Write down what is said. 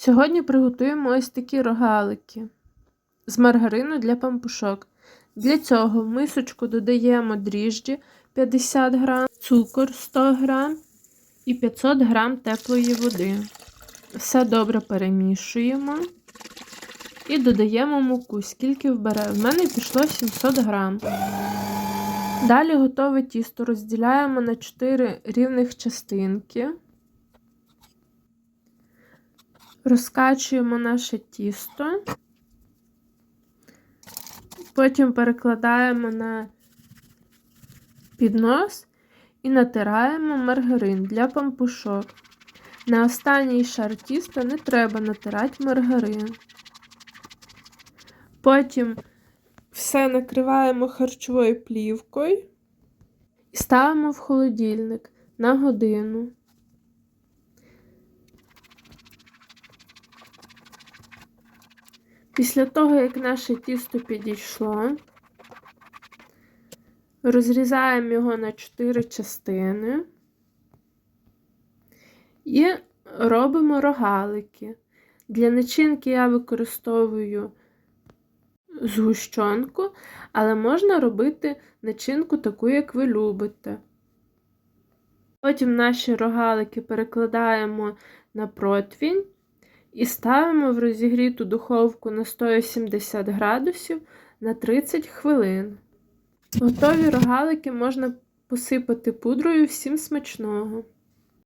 Сьогодні приготуємо ось такі рогалики з маргарину для пампушок. Для цього в мисочку додаємо дріжджі 50 г, цукор 100 г і 500 г теплої води. Все добре перемішуємо і додаємо муку, скільки вбере. В мене пішло 700 г. Далі готове тісто розділяємо на 4 рівних частинки. Розкачуємо наше тісто, потім перекладаємо на піднос і натираємо маргарин для пампушок. На останній шар тіста не треба натирати маргарин. Потім все накриваємо харчовою плівкою і ставимо в холодильник на годину. Після того, як наше тісто підійшло, розрізаємо його на 4 частини і робимо рогалики. Для начинки я використовую згущенку, але можна робити начинку таку, як ви любите. Потім наші рогалики перекладаємо на противінь і ставимо в розігріту духовку на 180 градусів на 30 хвилин. Готові рогалики можна посипати пудрою всім смачного.